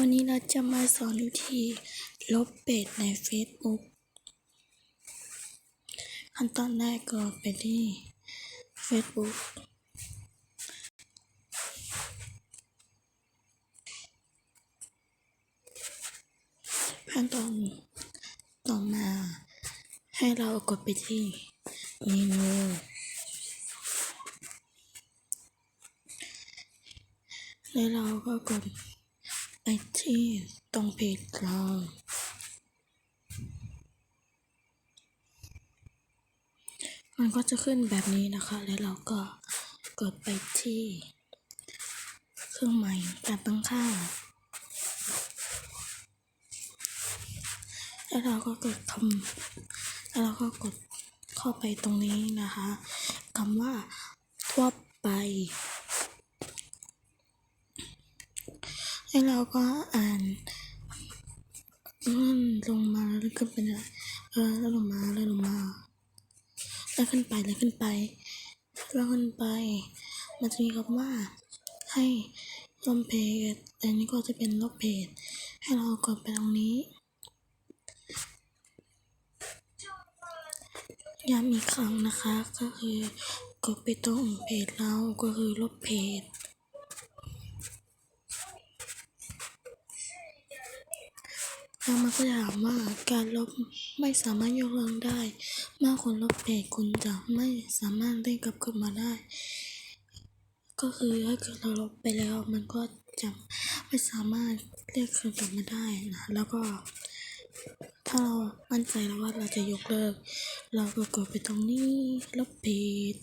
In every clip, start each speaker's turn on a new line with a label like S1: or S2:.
S1: วันนี้เราจะมาสอนวิธีลบเพจใน Facebook ขั้นตอนแรกก็ไปที่ Facebook ขั้นตอนต่อมา ให้เรากดไปที่เมนูแล้วเราก็กด ไปที่ตรงเพจเรามันก็จะขึ้นแบบนี้นะคะ แล้วเราก็กดไปที่ เครื่องหมายการตั้งค่า แล้วเราก็กดคำแล้วเราก็กดเข้าไปตรงนี้นะคะคำว่าทั่วไป แล้วเราก็อ่านมันลงมาแล้วขึ้นไปนะเออแล้วลงมาแล้วลงมาแล้วขึ้นไปแล้วขึ้นไปแล้วขึ้นไป มันจะมีคำว่าให้ลบเพจอันนี้ก็จะเป็นลบเพจให้เรากดไปตรงนี้ย้ำอีกครั้งนะคะ ก็คือกดไปตรงเพจเราก็คือลบเพจ แล้วมันก็จะถามว่าการลบไม่สามารถยกเลิกได้ เมื่อคุณลบเพจคุณจะไม่สามารถเล่นกลับขึ้นมาได้ ก็คือถ้าเกิดเราลบไปแล้ว มันก็จะไม่สามารถเรียกคืนกลับมาได้นะแล้วก็ถ้าเรามั่นใจแล้วว่าเราจะยกเลิก เราก็กดไปตรงนี้ลบเพจ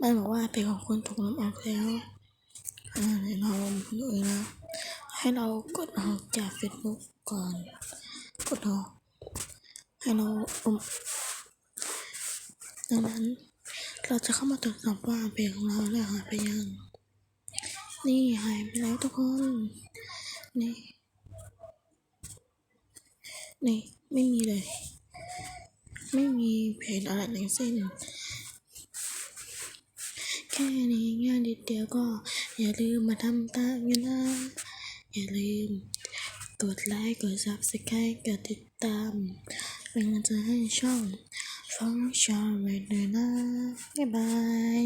S1: มันบอกว่าเพจของคุณถูกลบออกแล้ว อ่าเดี๋ยวเราดูนะ ให้เรากดออกจาก Facebook ก่อน กดออก ให้เราอมดังนั้น เราจะเข้ามาตรวจสอบว่าเพจของเราได้หายไปยัง นี่หายไปแล้วทุกคน นี่ นี่ ไม่มีเลย ไม่มีเพจอะไรทั้งสิ้น แค่นี้ง่ายนิดเดียวก็ อย่าลืมมาทำตามกันนะ อย่าลืม กดไลค์กดซับสไครต์กดติดตาม เป็นกำลังใจให้ช่องฟังชาร์เรดเลยนะบ๊ายบาย